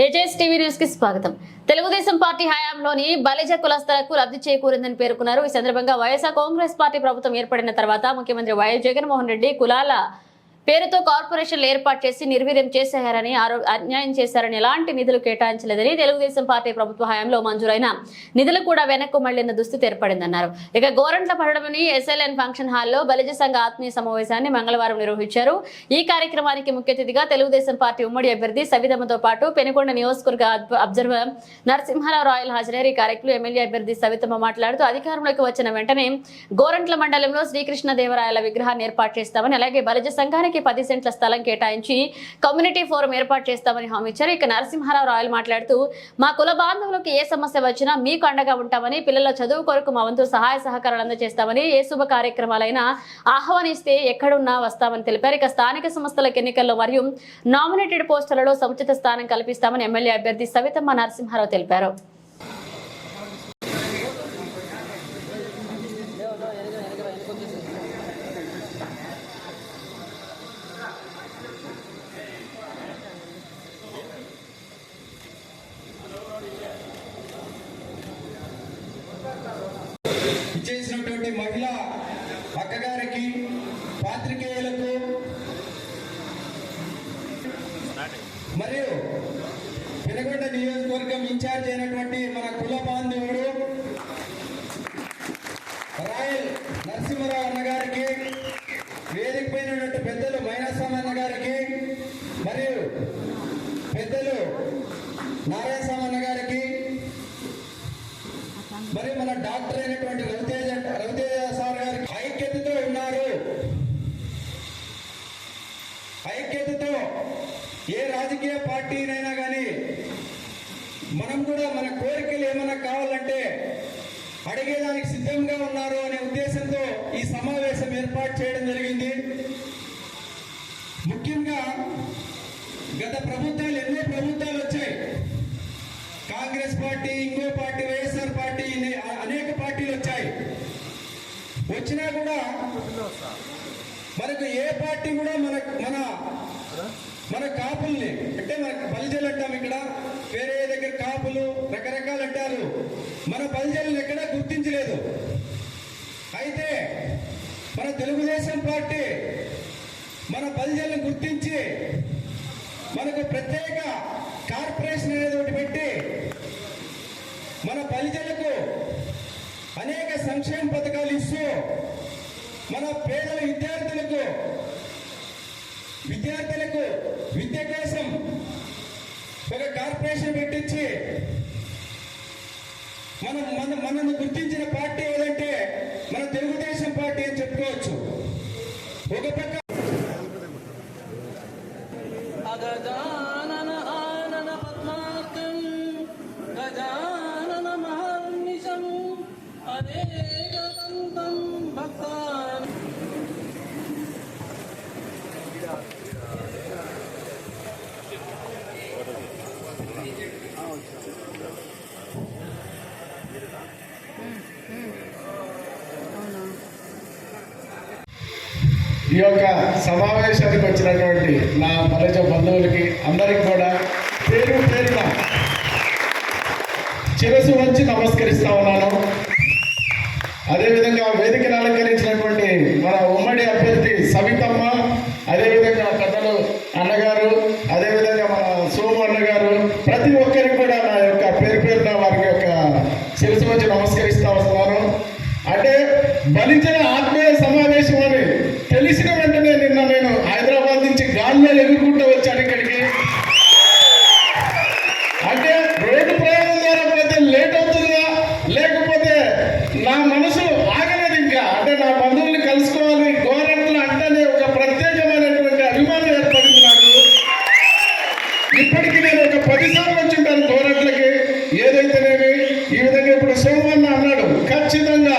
Ages TV న్యూస్కి స్వాగతం. Telugu Desam party హయాంలోని బలిజ కులస్తులకు లబ్ధి చేకూరిందని పేర్కొన్నారు. ఈ సందర్భంగా వైఎస్ఆర్ కాంగ్రెస్ పార్టీ ప్రభుత్వం ఏర్పడిన తర్వాత ముఖ్యమంత్రి వైఎస్ జగన్మోహన్ రెడ్డి కులాల పేరుతో కార్పొరేషన్లు ఏర్పాటు చేసి నిర్వీర్యం చేశారని అన్యాయం చేశారని ఎలాంటి నిధులు కేటాయించలేదని తెలుగుదేశం పార్టీ ప్రభుత్వ హయాంలో మంజూరైన నిధులు కూడా వెనక్కు మళ్ళిన దుస్థితి ఏర్పడిందన్నారు. ఇక గోరంట్ల పట్టణంలోని ఎస్ఎల్ఎన్ ఫంక్షన్ హాల్లో బలిజ సంఘ ఆత్మీయ సమావేశాన్ని మంగళవారం నిర్వహించారు. ఈ కార్యక్రమానికి ముఖ్య అతిథిగా తెలుగుదేశం పార్టీ ఉమ్మడి అభ్యర్థి సవితమ్మతో పాటు పెనుకొండ నియోజకవర్గ అబ్జర్వర్ నరసింహారావు రాయల్ హాజరయ్యారు. ఈ కార్యక్రమంలో ఎమ్మెల్యే అభ్యర్థి సవితమ్మ మాట్లాడుతూ అధికారంలోకి వచ్చిన వెంటనే గోరంట్ల మండలంలో శ్రీకృష్ణదేవరాయల విగ్రహాన్ని ఏర్పాటు చేస్తామని అలాగే బలిజ సంఘానికి పది సెంట్ల స్థలం కేటాయించి కమ్యూనిటీ ఫోరం ఏర్పాటు చేస్తామని హామీ ఇచ్చారు. ఇక నరసింహారావు రాయలు మాట్లాడుతూ మా కుల బాంధవులకు ఏ సమస్య వచ్చినా మీకు అండగా ఉంటామని పిల్లల చదువు కొరకు మా వంతు సహాయ సహకారాలు అందజేస్తామని ఏ శుభ కార్యక్రమాలైనా ఆహ్వానిస్తే ఎక్కడున్నా వస్తామని తెలిపారు. ఇక స్థానిక సంస్థలకు ఎన్నికల్లో మరియు నామినేటెడ్ పోస్టులలో సముచిత స్థానం కల్పిస్తామని ఎమ్మెల్యే అభ్యర్థి సవితమ్మ నరసింహారావు తెలిపారు. ఇన్ఛార్జ్ అయినటువంటి మన కుల బాంధవుడు రాయల్ నరసింహరావు అన్న గారికి వేదిక పైన పెద్దలు మైనాస్వామి అన్న గారికి మరియు పెద్దలు నారాయణ స్వామి గారికి మరి మన డాక్టర్ అయినటువంటి రవితేజ రవితేజ సార్ గారికి ఐక్యతతో ఉన్నారు. ఐక్యతతో ఏ రాజకీయ పార్టీనైనా మనం కూడా మన కోరికలు ఏమైనా కావాలంటే అడిగేదానికి సిద్ధంగా ఉన్నారు అనే ఉద్దేశంతో ఈ సమావేశం ఏర్పాటు చేయడం జరిగింది. ముఖ్యంగా గత ప్రభుత్వాలు ఎన్నో ప్రభుత్వాలు వచ్చాయి. కాంగ్రెస్ పార్టీ ఇంకో పార్టీ వైఎస్ఆర్ పార్టీ అనేక పార్టీలు వచ్చాయి. వచ్చినా కూడా మనకు ఏ పార్టీ కూడా మన మన మన కాపుల్ని అంటే మన బలిజలు అంటాం ఇక్కడ వేరే దగ్గర కాపులు రకరకాలు అంటారు. మన బలిజలను ఎక్కడా గుర్తించలేదు. అయితే మన తెలుగుదేశం పార్టీ మన బలిజలను గుర్తించి మనకు ప్రత్యేక కార్పొరేషన్ అనేది ఒకటి పెట్టి మన బలిజలకు అనేక సంక్షేమ పథకాలు ఇస్తూ మన పేదల విద్యార్థులకు విద్య కోసం ఒక కార్పొరేషన్ పెట్టించి మనం మన మనను గుర్తించిన పార్టీ ఏదంటే మన తెలుగుదేశం పార్టీ అని చెప్పుకోవచ్చు. ఒక పక్క ఈ యొక్క సమావేశానికి వచ్చినటువంటి నా బలజ బంధువులకి అందరికి కూడా పేరు పేరున చిరసు వచ్చి నమస్కరిస్తా ఉన్నాను. అదేవిధంగా వేదికను అలంకరించినటువంటి మన ఉమ్మడి అభ్యర్థి సవితమ్మ అదేవిధంగా పెద్దలు అన్నగారు అదేవిధంగా మన సోము అన్నగారు ప్రతి ఒక్కరికి కూడా నా యొక్క పేరు పేరున వారికి యొక్క శిరసు వంచి నమస్కరిస్తా వస్తున్నాను అంటే బలించిన ఆత్మీయ సమావేశం అని తెలిసిన వెంటనే నిన్న నేను హైదరాబాద్ నుంచి గాల్లో ఎగురుకుంటూ వచ్చాను ఇక్కడికి అంటే రోడ్డు ప్రయాణం ద్వారా పోతే లేట్ అవుతుందా లేకపోతే నా మనసు ఆగలేదు ఇంకా అంటే నా బంధువుల్ని కలుసుకోవాలి గోరంట్లు అంటేనే ఒక ప్రత్యేకమైనటువంటి అభిమానం ఏర్పడింది నాకు ఇప్పటికి నేను ఒక పది వచ్చి ఉంటాను గోరంట్లకి ఏదైతేనేమి ఈ విధంగా ఇప్పుడు సోమన్న అన్నాడు. ఖచ్చితంగా.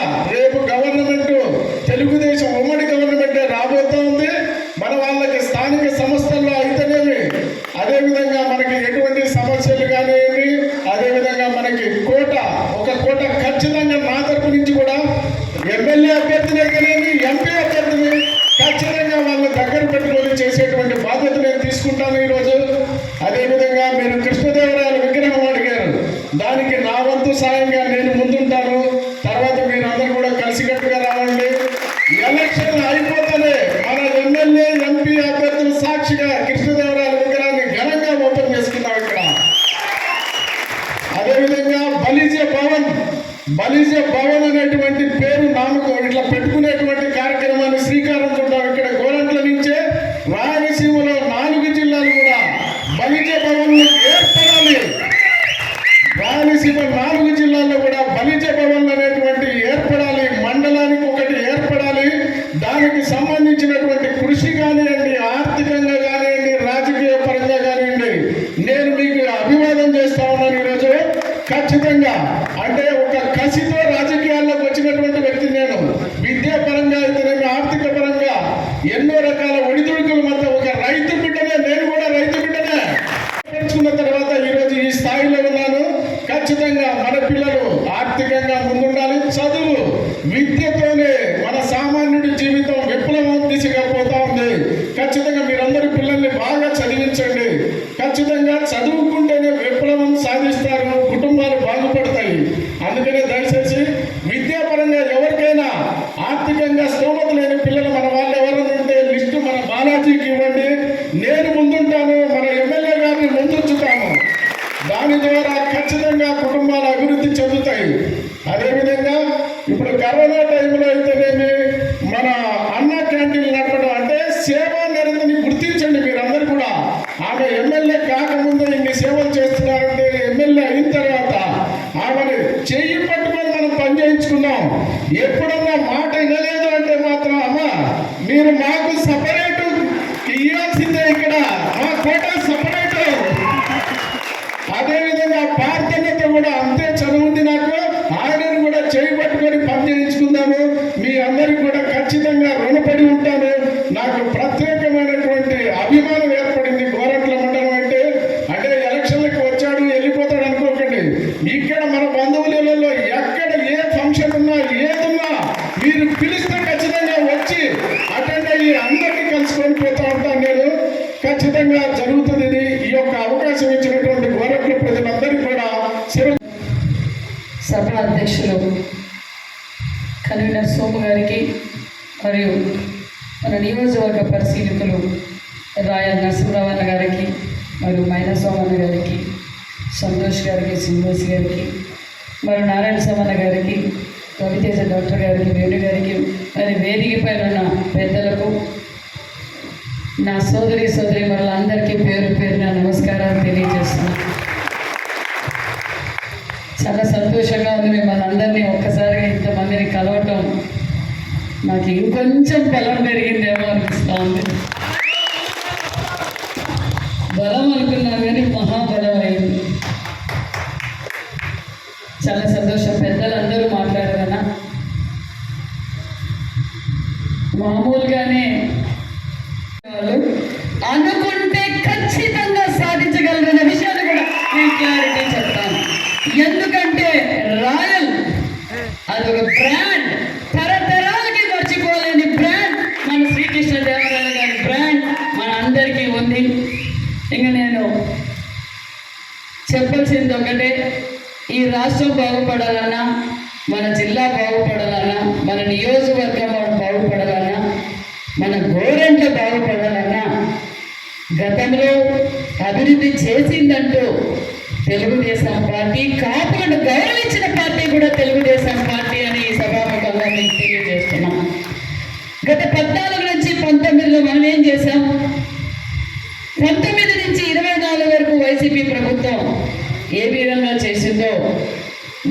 రెడ్డి మరియు మన నియోజకవర్గ రాయల్ రాయ నరసింహరావన్న గారికి మరియు మైనా సోమన్న గారికి సంతోష్ గారికి శ్రీనివాస్ గారికి మరియు నారాయణ సోమన్న గారికి రవితేజ డాక్టర్ గారికి వేణు గారికి మరి వేదికపై ఉన్న పెద్దలకు నా సోదరి సోదరి మరలందరికీ పేరు పేరున నమస్కారాలు తెలియజేస్తున్నాను. చాలా సంతోషంగా ఉంది మిమ్మల్ని అందరినీ ఒక్కసారిగా ఇంతమందిని కలవటం. నాకు ఇంకొంచెం పిల్లలు పెరిగిందేమో అనిపిస్తోంది. బలం అనుకున్నాను. మన గోరంట బాగుపడాలన్నా గతంలో అభివృద్ధి చేసిందంటూ తెలుగుదేశం పార్టీ కాపులను గౌరవించిన పార్టీ కూడా తెలుగుదేశం పార్టీ అని ఈ సభాముఖంగా మీకు తెలియజేస్తున్నాం. గత పద్నాలుగు నుంచి పంతొమ్మిదిలో మనం ఏం చేశాం? పంతొమ్మిది నుంచి ఇరవై నాలుగు వరకు వైసీపీ ప్రభుత్వం ఏ విధంగా చేసిందో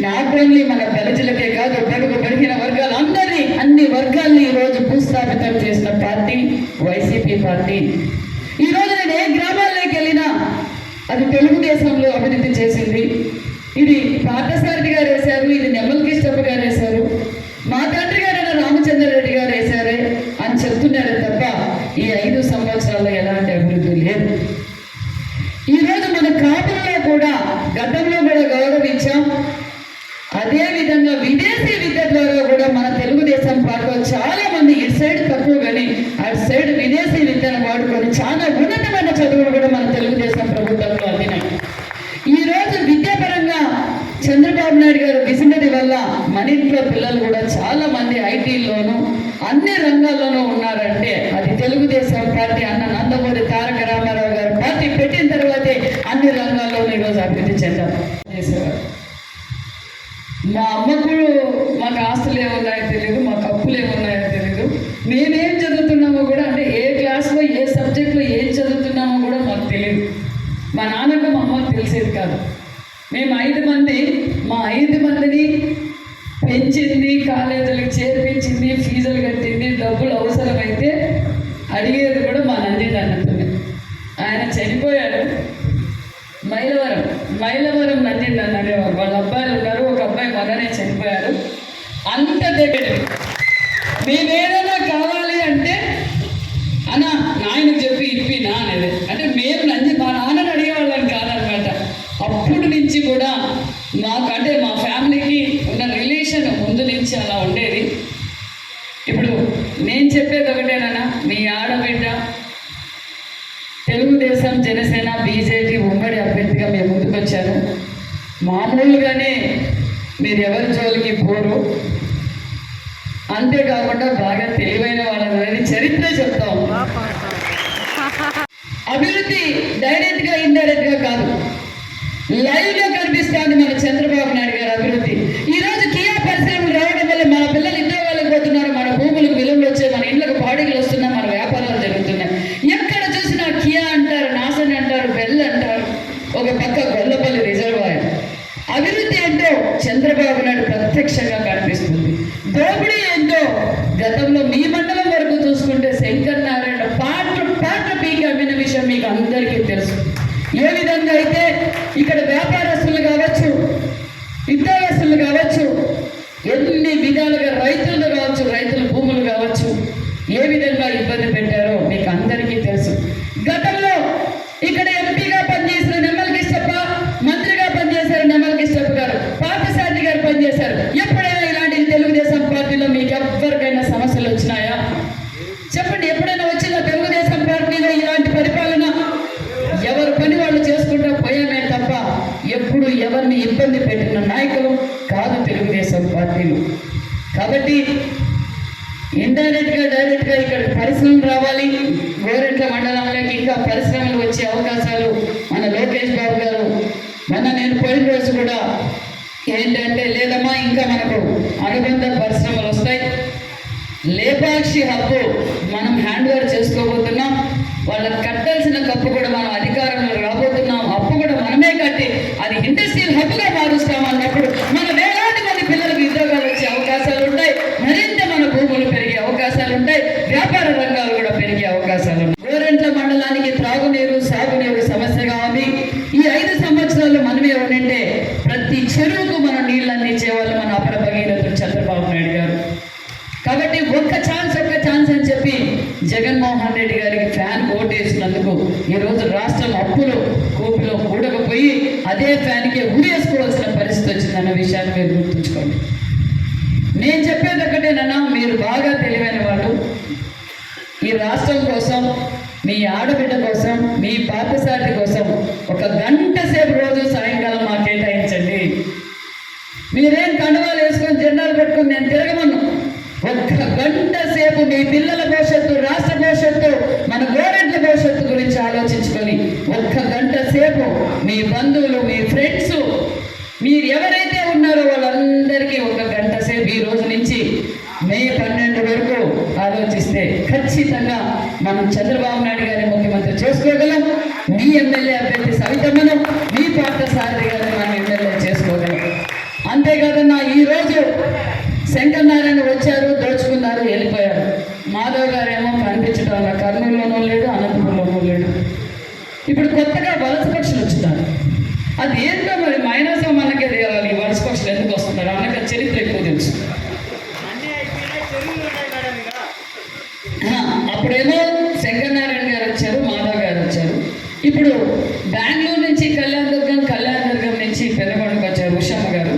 నాట్ ఓన్లీ మన ప్రజలకే కాదు బడుగు బడిగిన వరకు అందరి అన్ని వర్గాల్ని ఈ రోజు భూస్థాపితం చేసిన పార్టీ వైసీపీ పార్టీ. ఈరోజు నేను ఏ గ్రామాల్లోకి వెళ్ళినా అది తెలుగుదేశంలో అభివృద్ధి చేసింది. ఇది పార్థసారథి గారు వేశారు ఇది నెమల్ కృష్ణప్ప గారు వేశారు. ఈరోజు అభివృద్ధి చెందారు చేసేవారు మా అమ్మకు మాకు ఆస్తులు ఏమున్నాయో తెలియదు మాకు అప్పులు ఏమున్నాయో తెలియదు మేమేం చదువుతున్నామో కూడా అంటే ఏ క్లాస్లో ఏ సబ్జెక్ట్లో ఏం చదువుతున్నామో కూడా మాకు తెలియదు మా నాన్నకు మా అమ్మకు తెలిసేది కాదు మేము ఐదు మంది మా ఐదు మందిని పెంచింది కాలేజీలకు చేర్పించింది ఫీజులు కట్టింది డబ్బులు అవసరమైతే అడిగేది కూడా మా నంది అన్నతోనే ఆయన చనిపోయాడు మైలవరం మైలవరం నంది నన్ను అనేవారు వాళ్ళ అబ్బాయిలు ఉన్నారు ఒక అబ్బాయి మొన్ననే చనిపోయారు అంత దగ్గర. మేమేదైనా కావాలి అంటే అన్న నాయనకు చెప్పి ఇప్పినా అనేది. అంటే మేము నంది మా నాన్నని అడిగేవాళ్ళని కాదనమాట. అప్పుడు నుంచి కూడా మాకు అంటే మా ఫ్యామిలీకి ఉన్న రిలేషన్ ముందు నుంచి అలా ఉండేది. ఇప్పుడు నేను చెప్పేది ఒకటేనా మీ ఆడబిడ్డ తెలుగుదేశం జనసేన బీజేపీ ఉమ్మడి అభ్యర్థిగా మేము ముందుకొచ్చాను. మామూలుగానే మీరు ఎవరు జోలికి అంతేకాకుండా బాగా తెలివైన వాళ్ళని చరిత్ర చెప్తాం. అభివృద్ధి డైరెక్ట్గా ఇండైరెక్ట్గా కాదు. లైవ్గా కనిపిస్తోంది మన చంద్రబాబు నాయుడు గారి అభివృద్ధి. ఈరోజు విధంగా ఇబ్బంది పెట్టారో పరిశ్రమలు వచ్చే అవకాశాలు మన లోకేష్ బాబు గారు. మొన్న నేను పోయిన రోజు కూడా ఏంటంటే లేదమ్మా ఇంకా మనకు అనుబంధ పరిశ్రమలు వస్తాయి. లేపాక్షి హక్కు మనం హ్యాండ్ ఓవర్ చేసుకోబోతున్నాం. వాళ్ళకి కట్టాల్సిన కప్పు కూడా మనం అధికారంలో రాబోతున్నాం. అప్పు కూడా మనమే కట్టి అది ఇండస్ట్రియల్ హబ్గా మారుస్తాం అన్నప్పుడు మన వేలాది మంది పిల్లలకు ఉద్యోగాలు వచ్చే అవకాశాలు ఉంటాయి. మరింత మన భూములు పెరిగే అవకాశాలు ఉంటాయి. వ్యాపార రంగం కూడా పెరిగే అవకాశాలు ఉన్నాయి గోరెంట్ల మండలానికి త్రాగునీరు సాగునీరు సమస్యగా ఉంది ఈ ఐదు సంవత్సరాలు మనమే ఉండింటే ప్రతి చెరువుకు మనం నీళ్ళు అందించే వాళ్ళు మన అపర భగీరథుడు చంద్రబాబు నాయుడు గారు కాబట్టి ఒక్క ఛాన్స్ ఒక్క ఛాన్స్ అని చెప్పి జగన్మోహన్ రెడ్డి గారికి ఫ్యాన్ ఓటేసినందుకు ఈ రోజు రాష్ట్రం అప్పులు కూపిలో కూడకపోయి అదే ఫ్యాన్కి ఊరేసుకోవాల్సిన పరిస్థితి వచ్చిందన్న విషయాన్ని మీరు గుర్తుంచుకోండి. నేను చెప్పేది ఒకటేనన్నా మీరు బాగా తెలివైన వాళ్ళు. ఈ రాష్ట్రం కోసం మీ ఆడబిడ్డ కోసం మీ పాఠశాల కోసం ఒక గంట సేపు రోజు సాయంకాలం మాకు కేటాయించండి. మీరేం కండవాలు వేసుకొని జెండాలు పెట్టుకొని నేను తిరగమను. గంట మీ పిల్లల భవిష్యత్తు రాష్ట్ర భవిష్యత్తు మన గవర్నమెంట్ల భవిష్యత్తు గురించి ఆలోచించుకొని ఒక్క గంట సేపు మీ బంధువులు మీ ఫ్రెండ్స్ మీరు ఎవరైతే ఉన్నారో వాళ్ళందరికీ ఒక గంట సేపు ఈ రోజు నుంచి మే పన్నెండు వరకు ఆలోచిస్తే ఖచ్చితంగా మనం చంద్రబాబు నాయుడు గారిని ముఖ్యమంత్రి చేసుకోగలం. మీ ఎమ్మెల్యే అభ్యర్థి సవితమ్మను మీ పార్టీ సారథి గారిని మనం ఎమ్మెల్యే చేసుకోగలం. అంతేకాదన్నా ఈరోజు శంకర్ నారాయణ వలస పక్షులు వచ్చుతారు అది ఏంటో మరి మైనస్ మనకే తెలియాలి. వలస పక్షులు ఎందుకు వస్తున్నారు అన్నక చరిత్ర ఎక్కువ తెలుసు. అప్పుడేమో శంకర్ నారాయణ గారు వచ్చారు మాధవ్ గారు వచ్చారు. ఇప్పుడు బెంగళూరు నుంచి కళ్యాణ దుర్గం కళ్యాణ దుర్గం నుంచి పెద్దగొండకు వచ్చారు ఉషమ్మ గారు.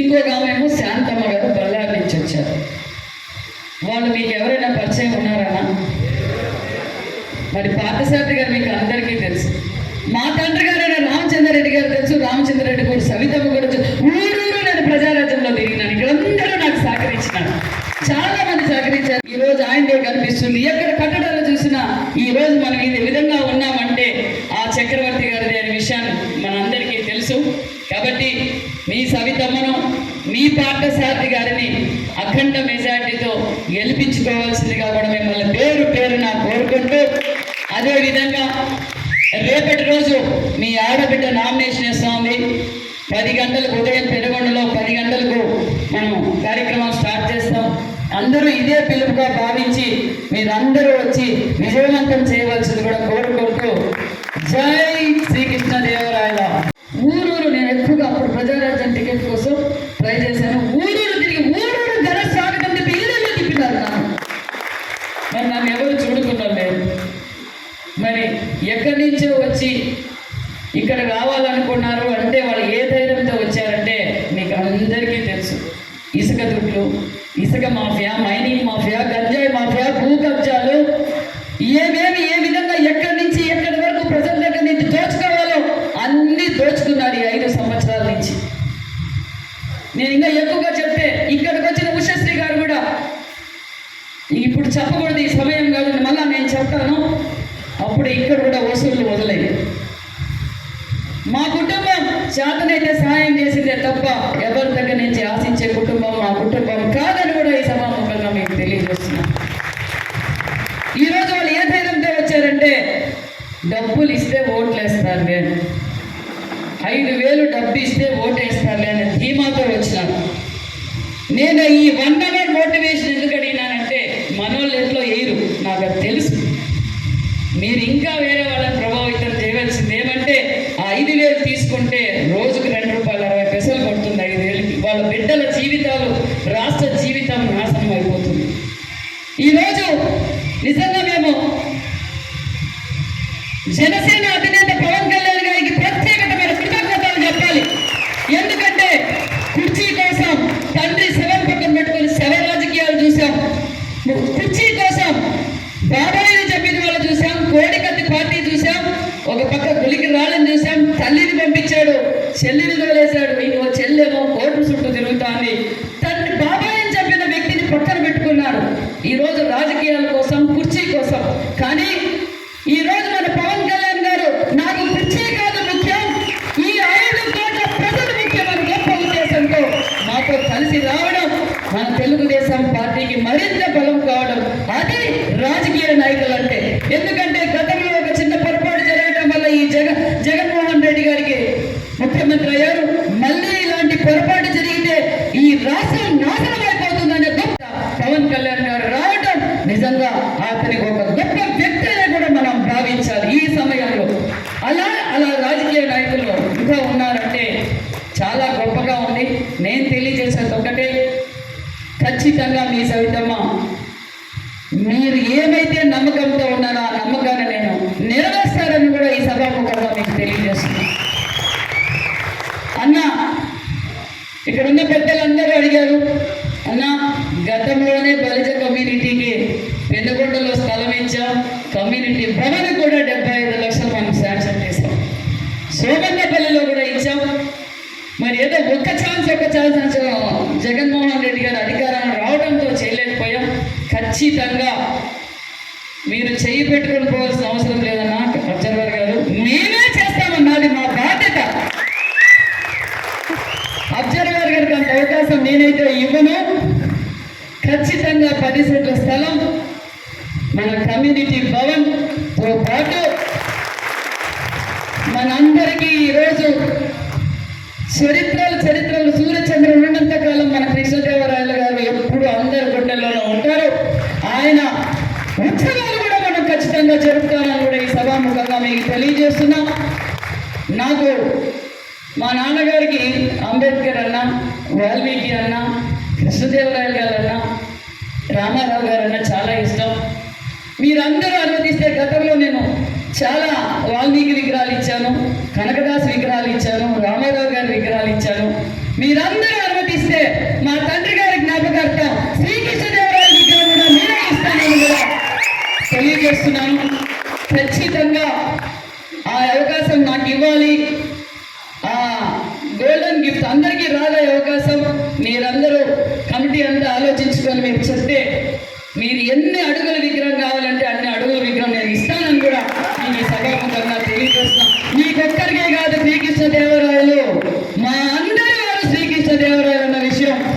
ఇంకొక ఆమె ఏమో శాంతమ్మ గారు బళ్ళారి నుంచి వచ్చారు. వాళ్ళు మీకు ఎవరైనా పరిచయం ఉన్నారన్నా మరి పార్థసారథి గారు మీకు అందరికీ తెలుసు. మా తండ్రి గారు రామచంద్ర రామచంద్రరెడ్డి గారు తెలుసు రామచంద్రరెడ్డి గారు సవితమ్మ కూడా ఊరూరు నేను ప్రజారాజ్యంలో తిరిగినాను. ఇక్కడ అందరూ నాకు సహకరించినారు. చాలా మంది సహకరించారు. ఈ రోజు ఆయనతో కనిపిస్తుంది. ఎక్కడ కట్టడాలు చూసినా ఈ రోజు మనం ఇది విధంగా ఉన్నామంటే ఆ చక్రవర్తి గారిది అనే విషయాన్ని మనందరికీ తెలుసు. కాబట్టి మీ సవితమ్మను మీ పార్థసారథి గారిని అఖండ మెజార్టీతో గెలిపించుకోవాల్సిందిగా కూడా మిమ్మల్ని పేరు పేరున కోరుకుంటూ అదేవిధంగా రేపటి రోజు మీ ఆడబిడ్డ నామినేషన్ ఇస్తుంది పది గంటలకు ఉదయం పెనుగొండలో పది గంటలకు మనం కార్యక్రమం స్టార్ట్ చేస్తాం. అందరూ ఇదే పిలుపుగా భావించి మీరందరూ వచ్చి విజయవంతం చేయవలసింది కూడా కోరుకుంటూ జై శ్రీకృష్ణదేవరాయల. ఊరూరు నేను ఎక్కువగా అప్పుడు ప్రజారాజ్యం టికెట్ కోసం ట్రై చేశాను. ఊరూరు తిరిగి ఊరూరు ధర స్వాగతం చెప్పి ఇల్లు తిప్పినారు నన్ను? మరి నన్ను ఎవరు మరి ఎక్కడి నుంచో వచ్చి ఇక్కడ రావాలనుకున్నారు అంటే వాళ్ళు ఏ ధైర్యంతో వచ్చారంటే మీకు అందరికీ తెలుసు. ఇసుక దుడ్లు ఇసుక మాఫియా మైనింగ్ మాఫియా గంజాయి మాఫియా భూ కబ్జాలు ఏమే చేతనైతే సహాయం చేసిందే తప్ప ఎవరి దగ్గర నుంచి ఆశించే కుటుంబం మా కుటుంబం కాదని కూడా ఈ సభాముఖంగా మీకు తెలియజేస్తున్నాం. ఈరోజు వాళ్ళు ఏ ధైర్యంతో వచ్చారంటే డబ్బులు ఇస్తే ఓట్లేస్తారులే వేస్తారు ఐదు వేలు డబ్బు ఇస్తే ఓటేస్తారులే వేస్తారు అనే ధీమాతో వచ్చినాను నేను ఈ వన్ అవర్ మోటివేషన్ ఎందుకు అడిగినానంటే మనోళ్ళు ఎట్లో వేయరు నాకు అది తెలుసు మీరు ఇంకా వేరే వాళ్ళని ప్రభావితం చేయవలసింది ఏమంటే ఆ ఐదు వేలు తీసుకుంటే రోజుకు రెండు రూపాయలు అరవై పైసలు పడుతుంది ఐదు వేలకి వాళ్ళ బిడ్డల జీవితాలు రాష్ట్ర జీవితం నాశనం అయిపోతుంది ఈరోజు నిజంగా మేము జనసేన అధినేత పవన్ కళ్యాణ్ గారికి ప్రత్యేకమైన కృతజ్ఞతలు చెప్పాలి ఎందుకంటే కుర్చీ కోసం తండ్రి శవం పక్కన పెట్టుకొని శవ రాజకీయాలు చూసాం కుర్చీ కోసం బాబాయిని చెప్పిన వాళ్ళు చూసాం కోడికత్తి పార్టీ చూసాం ఒక పక్క గులికి రాళ్ళని చూసాం తల్లిని పంపించాడు చెల్లిని తోలేశాడు ఇంకో చెల్లెమో కోర్టు చుట్టూ తిరుగుతాంది తండ్రి బాబాయిని చెప్పిన వ్యక్తిని పక్కన పెట్టుకున్నాడు ఈ రోజు రాజకీయాల కోసం కుర్చీ కోసం కానీ ఈ రోజు మన పవన్ కళ్యాణ్ గారు నాకు కుర్చీ కాదు ముఖ్యం ఈ ఐదు కోట్ల ప్రజలు ముఖ్యమైన గొప్ప ఉద్దేశంతో మాతో కలిసి రావడం మన తెలుగుదేశం పార్టీకి మరింత బలం కావడం అది రాజకీయ నాయకులు అంటే ఎందుకంటే గతంలో ఒక చిన్న పొరపాటు జరగడం వల్ల ఈ జగ జగన్మోహన్ రెడ్డి గారికి ముఖ్యమంత్రి అయ్యారు మళ్ళీ ఇలాంటి పొరపాటు జరిగితే ఈ రాష్ట్రం నాశనం అయిపోతుందనే గొప్ప పవన్ కళ్యాణ్ గారు రావడం నిజంగా అతనికి ఒక గొప్ప వ్యక్తి అని కూడా మనం భావించాలి ఈ సమయంలో అలా అలా రాజకీయ నాయకులు ఇంకా ఉన్నారంటే చాలా గొప్పగా ఉంది నేను తెలియజేసేది ఒకటే ఖచ్చితంగా మీ సవితమ్మ మీరు ఏమైతే నమ్మకంతో ఉన్నారో ఆ నమ్మకాన్ని నేను నెరవేర్స్తారని కూడా ఈ సభాముఖంగా మీకు తెలియజేస్తున్నాను అన్న ఇక్కడ ఉన్న పెద్దలందరూ అడిగారు అన్న గతంలోనే బలిజ కమ్యూనిటీకి పెనుగొండలో స్థలం ఇచ్చాం కమ్యూనిటీ భవన్ కూడా డెబ్బై ఐదు లక్షలు మనం శాంక్షన్ చేసాం సోమన్నపల్లిలో కూడా ఇచ్చాం మరి ఏదో ఒక్క ఛాన్స్ ఒక్క ఛాన్స్ అని జగన్మోహన్ రెడ్డి గారు అధికారం రావడంతో చేయలేకపోయాం ఖచ్చితంగా మీరు చేయి పెట్టుకొని పోవాల్సిన అవసరం లేదన్నా అబ్జర్వర్ గారు మేమే చేస్తామన్నది మా బాధ్యత. అబ్జర్వర్ గారికి అంత అవకాశం నేనైతే ఇవ్వను. ఖచ్చితంగా పది సెంట్ల స్థలం మన కమ్యూనిటీ భవన్తో పాటు మనందరికీ ఈరోజు చరిత్రలు చరిత్రలు సూర్యచంద్రులు ఉన్నంత కాలం మన కృష్ణదేవరాయలు గారు ఎప్పుడు అందరి గుండెల్లోనూ ఉంటారు. ఆయన ఉత్సవాలు కూడా మనం ఖచ్చితంగా జరుపుతామని కూడా ఈ సభాముఖంగా మీకు తెలియజేస్తున్నాం. నాకు మా నాన్నగారికి అంబేద్కర్ అన్న వాల్మీకి అన్న కృష్ణదేవరాయలు గారు అన్న రామారావు గారు అన్న చాలా ఇష్టం. మీరందరూ అనుమతిస్తే గతంలో నేను చాలా వాల్మీకి విగ్రహాలు ఇచ్చాను కనకదాస్ విగ్రహాలు ఇచ్చాను రామారావు గారి విగ్రహాలు ఇచ్చాను మీరందరూ అనుమతిస్తే మా తండ్రి గారి జ్ఞాపకార్థం శ్రీకృష్ణదేవరాయల విగ్రహం కూడా నేనే ఇస్తానని కూడా తెలియజేస్తున్నాను ఖచ్చితంగా